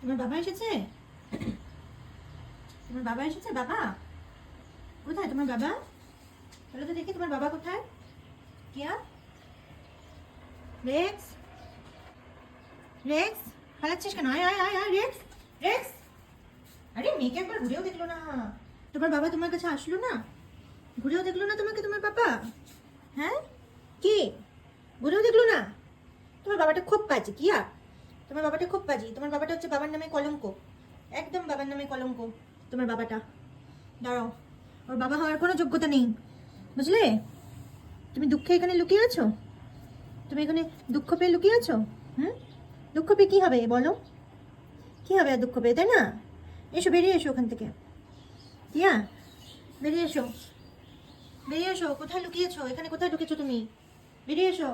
তোমার বাবা এসেছে? তোমার বাবা এসেছে? বাবা? কোথায় তোমার বাবা? তো দেখি তোমার বাবা কোথায়। কিয়া রেক্স? রেক্স? পালাচ্ছিস কেন? আয় আয় আয় আয়, রেক্স রেক্স! আরে, মেয়েকে একবার ঘুরেও দেখল না। তোমার বাবা তোমার কাছে আসলো না? ঘুরেও দেখল না তোমাকে তোমার বাবা? হ্যাঁ? কি? ঘুরেও দেখল না? তোমার বাবাটা খুব বাজে কি আর? তোমার বাবাটা খুব বাজে। তোমার বাবাটা হচ্ছে বাবার নামে কলঙ্ক। একদম বাবার নামে কলঙ্ক, তোমার বাবাটা। দাঁড়াও, ওর বাবা হওয়ার কোনো যোগ্যতা নেই। বুঝলে? তুমি দুঃখে এখানে লুকিয়ে আছো? তুমি এখানে দুঃখ পেয়ে লুকিয়ে আছো? হুম? দুঃখ পেয়ে কী হবে, বলো? কী হবে আর দুঃখ পেয়ে, তাই না? এসো, বেরিয়ে এসো ওখান থেকে। টিয়া, বেরিয়ে এসো। বেরিয়ে এসো, কোথায় লুকিয়েছো? এখানে কোথায় ঢুকেছো তুমি? বেরিয়ে এসো।